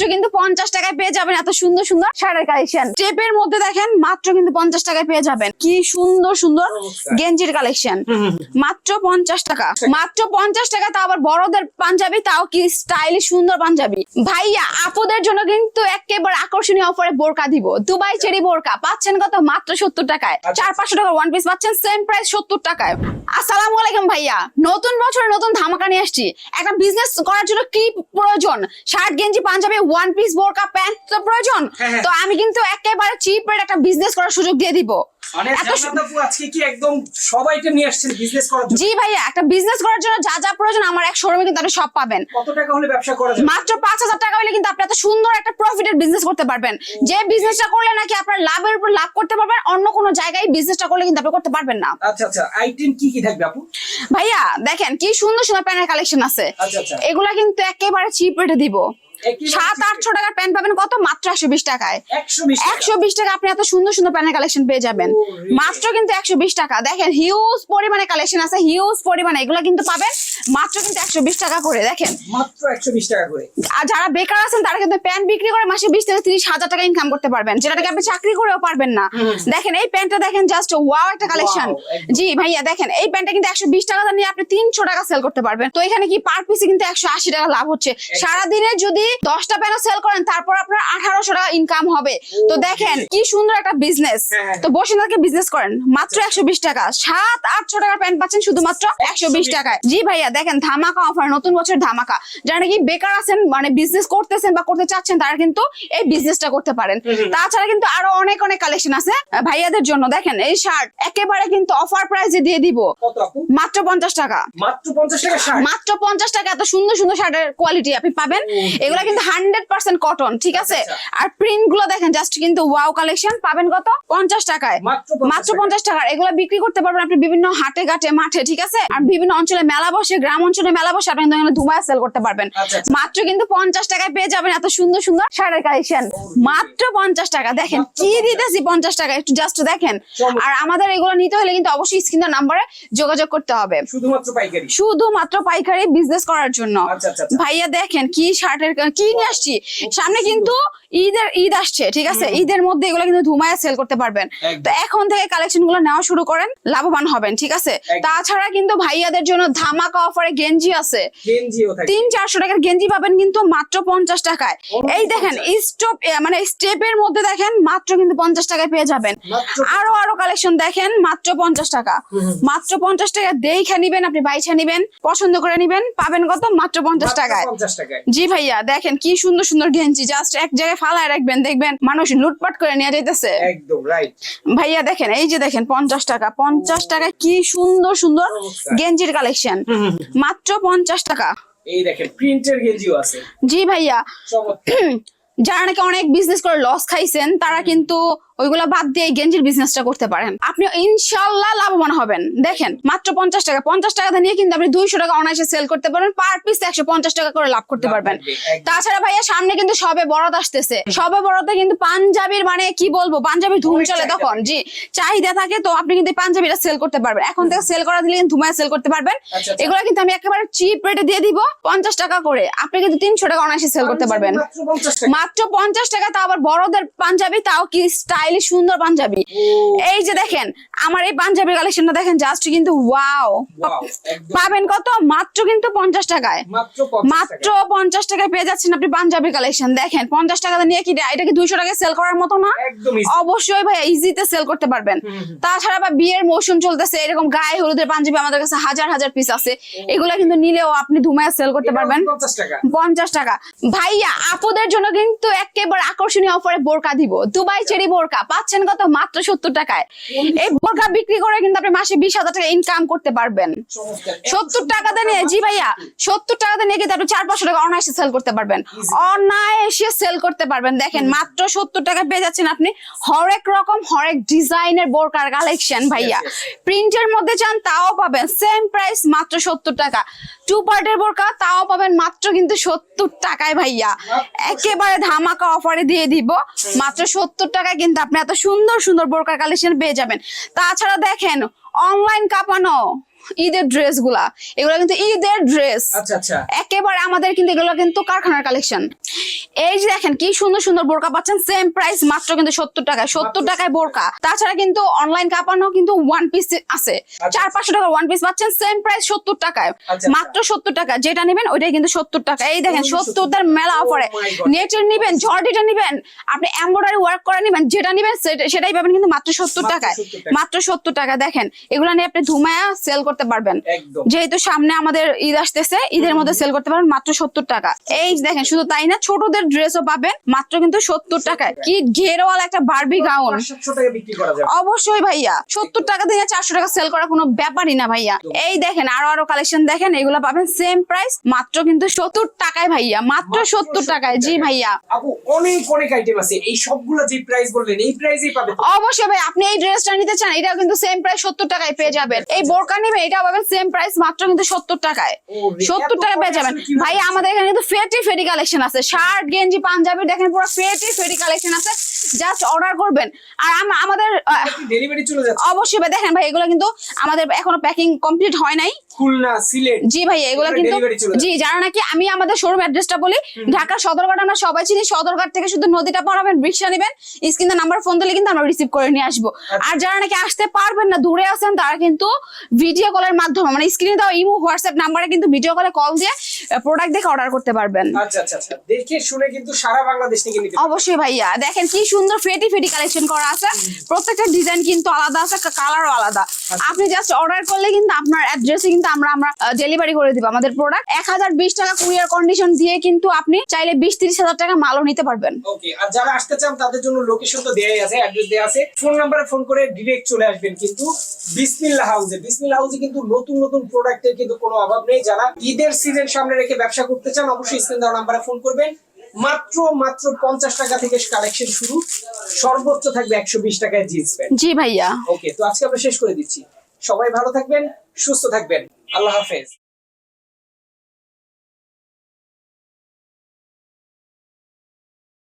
মাত্র কিন্তু পঞ্চাশ টাকায় পেয়ে যাবেন এত সুন্দর সুন্দর শাড়ির কালেকশন। স্টেপের মধ্যে দেখেন মাত্র কিন্তু পঞ্চাশ টাকায় পেয়ে যাবেন। কি সুন্দর সুন্দর গেঞ্জির কালেকশন। মাত্র পঞ্চাশ টাকা। মাত্র পঞ্চাশ টাকা তাও আবার বড়দের পাঞ্জাবি তাও কি স্টাইলিশ সুন্দর পাঞ্জাবি। ভাইয়া আপুদের জন্য কিন্তু একেবারে আকর্ষণীয় অফারে বোরকা দিব। দুবাই চেরি বোরকা। পাচ্ছেন কত? মাত্র সত্তর টাকায়। চার পাঁচশো টাকা ওয়ান পিস পাচ্ছেন সেম প্রাইস সত্তর টাকায়। আসসালামু আলাইকুম ভাইয়া। নতুন বছরে নতুন ধামাকা নিয়ে আসছি। একটা বিজনেস করার জন্য কি প্রয়োজন? শার্ট গেঞ্জি পাঞ্জাবি ওয়ান পিস বোরকা প্যান্ট তো প্রয়োজন? হ্যাঁ, হ্যাঁ। তো আমি কিন্তু একেবারে চিপ রেট একটা বিজনেস করার সুযোগ দিয়ে দিব। মানে জি ভাইয়া একটা বিজনেস করার জন্য যা যা প্রয়োজন আমার এক শোরুমে কিন্তু আপনি সব পাবেন। মাত্র পাঁচ হাজার টাকা হলে কিন্তু আপনি এত সুন্দর একটা প্রফিটের বিজনেস করতে পারবেন। যে বিজনেসটা করলে নাকি আপনার লাভের উপর লাভ করতে পারবেন অন্য কোনো জায়গায় বিজনেসটা করলে কিন্তু আপনি করতে পারবেন না। আচ্ছা আচ্ছা। আইটেম কি কি থাকবে আপু? ভাইয়া দেখেন কি সুন্দর সুন্দর প্যানের কালেকশন আছে। আচ্ছা এগুলা কিন্তু একেবারে চিপ রেটে দিব। সাত আটশো টাকার প্যান্ট পাবেন কত? মাত্র একশো বিশ টাকায়। একশো বিশ টাকা। আপনি এত সুন্দর সুন্দর প্যানের কালেকশন পেয়ে যাবেন। মাত্র কিন্তু একশো বিশ টাকা। দেখেন হিউজ পরিমাণে কালেকশন আছে হিউজ পরিমাণে। এগুলো কিন্তু পাবেন মাত্র কিন্তু একশো বিশ টাকা করে। দেখেন। মাত্র একশো বিশ টাকা করে। আর যারা বেকার আছেন তারা কিন্তু প্যান্ট বিক্রি করে মাসে বিশ থেকে তিরিশ হাজার টাকা ইনকাম করতে পারবেন। যেটা যেটাকে আপনি চাকরি করেও পারবেন না। দেখেন এই প্যান্টটা দেখেন জাস্ট ওয়াও একটা কালেকশন জি ভাইয়া দেখেন এই প্যান্টটা কিন্তু একশো বিশ টাকা নিয়ে আপনি তিনশো টাকা সেল করতে পারবেন। তো এখানে কি পার পিসে কিন্তু একশো আশি টাকা লাভ হচ্ছে। সারাদিনে যদি দশটা প্যান্ট সেল করেন তারপর আপনার আঠারোশো টাকা ইনকাম হবে। তো দেখেন কি সুন্দর একটা বিজনেস হ্যাঁ, হ্যাঁ। তো বসে থেকে বিজনেস করেন মাত্র একশো বিশ টাকা। সাত আটশো টাকার প্যান্ট পাচ্ছেন শুধুমাত্র একশো বিশ। টাকায়। জি ভাইয়া দেখেন ধামাকা অফার নতুন বছর ধামাকা। যারা নাকি বেকার আছেন মানে বিজনেস করতেছেন বা করতে চাচ্ছেন তারা কিন্তু এই বিজনেসটা করতে পারেন। তাছাড়া কিন্তু আরও অনেক অনেক কালেকশন আছে ভাইয়াদের জন্য। দেখেন এই শার্ট একেবারে কিন্তু অফার প্রাইসে দিয়ে দিব। মাত্র পঞ্চাশ টাকা। মাত্র পঞ্চাশ টাকা মাত্র পঞ্চাশ টাকা এত সুন্দর সুন্দর শার্টের কোয়ালিটি আপনি পাবেন। Okay. এগুলা কিন্তু হান্ড্রেড পার্সেন্ট কটন ঠিক আছে? আচ্ছা, আর প্রিন্টগুলো দেখেন জাস্ট কিন্তু ওয়াও কালেকশন পাবেন কত? পঞ্চাশ টাকায়। মাত্র 50 মাত্র টাকা। পঞ্চাশ টাকার। এগুলো বিক্রি করতে পারবেন আপনি বিভিন্ন হাটে ঘাটে মাঠে ঠিক আছে? আর বিভিন্ন অঞ্চলে মেলা বসে গ্রাম অঞ্চলে মেলা বসে আপনি কিন্তু ধুমায় সেল করতে পারবেন। আচ্ছা, আচ্ছা। মাত্র কিন্তু পঞ্চাশ টাকায় পেয়ে যাবেন এত সুন্দর সুন্দর শাড়ির কালেকশন মাত্র পঞ্চাশ টাকা। দেখেন কি দিতেছি পঞ্চাশ টাকা? একটু জাস্ট দেখেন। আর আমাদের এগুলো নিতে হলে কিন্তু অবশ্যই স্ক্রিনের নাম্বারে যোগাযোগ করতে হবে। শুধুমাত্র পাইকারি? শুধুমাত্র পাইকারি বিজনেস করার জন্য। আচ্ছা আচ্ছা আচ্ছা। ভাইয়া দেখেন কি শার্টের কি নিয়ে আসছি? সামনে কিন্তু ঈদের ঈদ আসছে ঠিক আছে? ঈদের মধ্যে এগুলো কিন্তু ধুমায় সেল করতে পারবেন। তো এখন থেকে কালেকশনগুলো নেওয়া শুরু করেন লাভবান হবেন ঠিক আছে? তাছাড়া কিন্তু ভাইয়াদের জন্য ধামাকা অফারে গেঞ্জি আছে। তিন চারশো টাকার গেঞ্জি পাবেন কিন্তু মাত্র পঞ্চাশ টাকায়। এই দেখেন স্টপ মানে স্টেপের মধ্যে দেখেন মাত্র কিন্তু পঞ্চাশ টাকায় পেয়ে যাবেন। আরও আরও কালেকশন দেখেন মাত্র পঞ্চাশ টাকা। মাত্র পঞ্চাশ টাকা দেখে নিবেন আপনি বাইছা নিবেন পছন্দ করে নিবেন পাবেন কত? মাত্র পঞ্চাশ টাকায়। পঞ্চাশ টাকায়। জি ভাইয়া দেখেন কি সুন্দর সুন্দর গেঞ্জি জাস্ট এক জায়গায় ফালায় রাখবেন দেখবেন মানুষ লুটপাট করে নিয়ে যাইতেছে। একদম রাইট ভাইয়া দেখেন এই যে দেখেন পঞ্চাশ টাকা পঞ্চাশ টাকা কি সুন্দর সুন্দর গেঞ্জির কালেকশন মাত্র পঞ্চাশ টাকা। এই দেখেন প্রিন্টের গেঞ্জিও আছে। জি ভাইয়া। যারা নাকি অনেক বিজনেস করে লস খাইছেন তারা কিন্তু ওইগুলা বাদ দিয়ে গেঞ্জির বিজনেসটা করতে পারেন। আপনি ইনশাল্লাহ লাভবান হবেন। দেখেন মাত্র পঞ্চাশ টাকা পঞ্চাশ টাকা নিয়ে কিন্তু আপনি দুইশো টাকা অনায়াসে সেল করতে পারবেন পার পিস একশো পঞ্চাশ টাকা করে লাভ করতে পারবেন। তাছাড়া ভাইয়া সামনে কিন্তু সবে বরাত আসতেছে। সবে বরাতে কিন্তু পাঞ্জাবির মানে কি বলব পাঞ্জাবির ধুম চলে তখন। জি চাহিদা থাকে তো আপনি কিন্তু পাঞ্জাবিটা সেল করতে পারবেন। এখন থেকে সেল করা দিলে কিন্তু ধুমায় সেল করতে পারবেন। আচ্ছা, আচ্ছা। এগুলো কিন্তু আমি একেবারে চিপ রেটে দিয়ে দিব পঞ্চাশ টাকা করে। আপনি কিন্তু তিনশো টাকা অনায়াসে সেল করতে পারবেন। মাত্র মাত্র পঞ্চাশ টাকা তাও আবার বড়দের পাঞ্জাবি তাও কি স্টাইলিশ সুন্দর পাঞ্জাবি। এই যে দেখেন আমার এই পাঞ্জাবি কালেকশনটা দেখেন জাস্ট কিন্তু ওয়াও পাবেন কত? মাত্র কিন্তু পঞ্চাশ টাকায়। মাত্র পঞ্চাশ টাকায়। পেয়ে যাচ্ছেন আপনি পাঞ্জাবি কালেকশন দেখেন পঞ্চাশ টাকা নিয়ে কি এটা কি দুইশো টাকায় সেল করার মতো না? অবশ্যই ভাই ইজিতে সেল করতে পারবেন। তাছাড়া বা বিয়ের মৌসুম চলতেছে এরকম গায়ে হলুদের পাঞ্জাবি আমাদের কাছে হাজার হাজার পিস আছে। এগুলা কিন্তু নিলেও আপনি ধুমায় সেল করতে পারবেন। পঞ্চাশ টাকা। ভাইয়া আপুদের জন্য কিন্তু একেবারে আকর্ষণীয় অফারে বোরকা দিব। দুবাই চেরি বোরকা পাচ্ছেন কত? মাত্র সত্তর টাকায়। এই বোরকা বিক্রি করে কিন্তু আপনি মাসে বিশ হাজার টাকা ইনকাম করতে পারবেন। সত্তর টাকাতে নিয়ে জি ভাইয়া সত্তর টাকাতে নিয়ে কিন্তু আপনি চার পাঁচশো টাকা অনায়াসে সেল করতে পারবেন। অনায়াসে সেল করতে পারবেন। দেখেন মাত্র সত্তর টাকা পেয়ে যাচ্ছেন আপনি হরেক রকম হরেক ডিজাইনের বোরকার কালেকশন ভাইয়া. প্রিন্টের মধ্যে চান তাও পাবেন। সেম প্রাইস মাত্র সত্তর টাকা। টু পার্টের বোরকা তাও পাবেন মাত্র কিন্তু সত্তর টাকায় ভাইয়া। একেবারে ধামাকা অফারে দিয়ে দিব। মাত্র সত্তর টাকায় কিন্তু আপনি এত সুন্দর সুন্দর বোরকার কালেকশন পেয়ে যাবেন। তাছাড়া দেখেন অনলাইন কাঁপানো। ঈদের ড্রেসগুলা এগুলো কিন্তু ঈদের ড্রেস আচ্ছা আচ্ছা। একেবারে আমাদের কিন্তু এগুলো কিন্তু কারখানার কালেকশন এই যে দেখেন কি সুন্দর সুন্দর বোরকা পাচ্ছেন সেম প্রাইস মাত্র কিন্তু সত্তর টাকায় সত্তর টাকায় বোরকা। তাছাড়া কিন্তু অনলাইন কাপানো কিন্তু ওয়ান পিস আছে। চার পাঁচশো টাকা ওয়ান পিস পাচ্ছেন সেম প্রাইস সত্তর টাকায়। আচ্ছা। মাত্র সত্তর টাকা। যেটা নেবেন ওইটাই কিন্তু সত্তর টাকা। এই দেখেন সত্তর 70 টার মেলা Oh অফারে নেটের নিবেন জর্ডিটা নিবেন আপনি এমব্রয়ডারি ওয়ার্ক করে নিবেন যেটা নিবেন সেটা- সেটাই পাবেন কিন্তু মাত্র সত্তর টাকায়। মাত্র সত্তর টাকা। দেখেন এগুলা নিয়ে আপনি ধুমায়া সেল করতে পারবেন। যেহেতু সামনে আমাদের ঈদ আসতেছে ঈদের মধ্যে সেল করতে পারবেন মাত্র সত্তর টাকা। এই দেখেন শুধু তাই না ছোটদের ড্রেসও পাবেন মাত্র কিন্তু সত্তর টাকায়। কি ঘেরওয়ালা একটা বারবি গাউন টাকা অবশ্যই ভাইয়া সত্তর টাকা থেকে চারশো টাকা সেল করা কোনো ব্যাপারই না ভাইয়া। এই দেখেন আরও আরও কালেকশন দেখেন এগুলো পাবেন সেম প্রাইস মাত্র কিন্তু সত্তর টাকায় ভাইয়া মাত্র সত্তর টাকায়। জি ভাইয়া। অনেক অনেক আইটেম আছে। এই সবগুলো যে প্রাইস বললেন এই প্রাইসেই পাবে তো? অবশ্যই ভাই আপনি এই ড্রেসটা নিতে চান এটাও কিন্তু সেম প্রাইস সত্তর টাকায় পেয়ে যাবেন। এই বোরকা নিবে এটাও পাবেন সেম প্রাইস মাত্র কিন্তু সত্তর টাকায়। সত্তর টাকা পেয়ে যাবেন। ভাই আমাদের এখানে কিন্তু ফেটি ফেটি কালেকশন আছে। শার্ট গেঞ্জি পাঞ্জাবি দেখেন পুরো ফেটি ফেটি কালেকশন আছে। জাস্ট অর্ডার করবেন। আর আমাদের ডেলিভারি চলে যাচ্ছে? অবশ্যই দেখেন ভাই এগুলো কিন্তু আমাদের এখনও প্যাকিং কমপ্লিট হয় নাই। খুলনা সিলেট জি ভাই এগুলো এগুলো কিন্তু। জি জানো নাকি আমি আমাদের শোরুম অ্যাড্রেসটা বলি ঢাকা সদরঘাট আমরা সবাই চিনি সদরঘাট থেকে শুধু নদীটা পার হবেন রিক্সা নেবেন স্ক্রিনে নাম্বার ফোন দিলে কিন্তু আমরা রিসিভ করে নিয়ে আসব। আচ্ছা। আর যারা নাকি আসতে পারবেন না দূরে আছেন তারা কিন্তু ভিডিও কলের মাধ্যমে মানে স্ক্রিনে দাও ইমো হোয়াটসঅ্যাপ নাম্বারে কিন্তু ভিডিও কলে কল দিয়ে প্রোডাক্ট দেখে অর্ডার করতে পারবেন। আচ্ছা আচ্ছা আচ্ছা। দেখে শুনে কিন্তু সারা বাংলাদেশ থেকে নিতে অবশ্যই ভাইয়া। দেখেন কি সুন্দর ফেটি ফেটি কালেকশন করা আছে। প্রত্যেকটা ডিজাইন কিন্তু আলাদা আছে কালারও আলাদা। আপনি জাস্ট অর্ডার করলে কিন্তু আপনার অ্যাড্রেসে কিন্তু আমরা আমরা ডেলিভারি করে দিব আমাদের প্রোডাক্ট এক হাজার বিশ টাকা কুরিয়ার কন্ডিশন দিয়ে কিন্তু আপনি চাইলে বিশ তিরিশ হাজার টাকা মালও নিতে পারবেন। ওকে আর যারা আসতে চান তাদের জন্য লোকেশন তো দেয়াই আছে অ্যাড্রেস দেয়া আছে। ফোন নাম্বারে ফোন করে ডিরেক্ট চলে আসবেন কিন্তু বিসমিল্লাহ হাউসে বিসমিল্লাহ হাউসে কিন্তু নতুন নতুন প্রোডাক্টের কিন্তু কোনো অভাব নেই। যারা ঈদের সিজন সামনে রেখে ব্যবসা করতে চান অবশ্যই স্ক্রিন দেওয়া নাম্বারে ফোন করবেন। মাত্র মাত্র পঞ্চাশ টাকা থেকে কালেকশন শুরু। সর্বোচ্চ থাকবে একশো বিশ টাকায় জিন্স প্যান্ট জি ভাইয়া। ওকে তো আজকে আমরা শেষ করে দিচ্ছি। সবাই ভালো থাকবেন সুস্থ থাকবেন। আল্লাহ হাফেজ।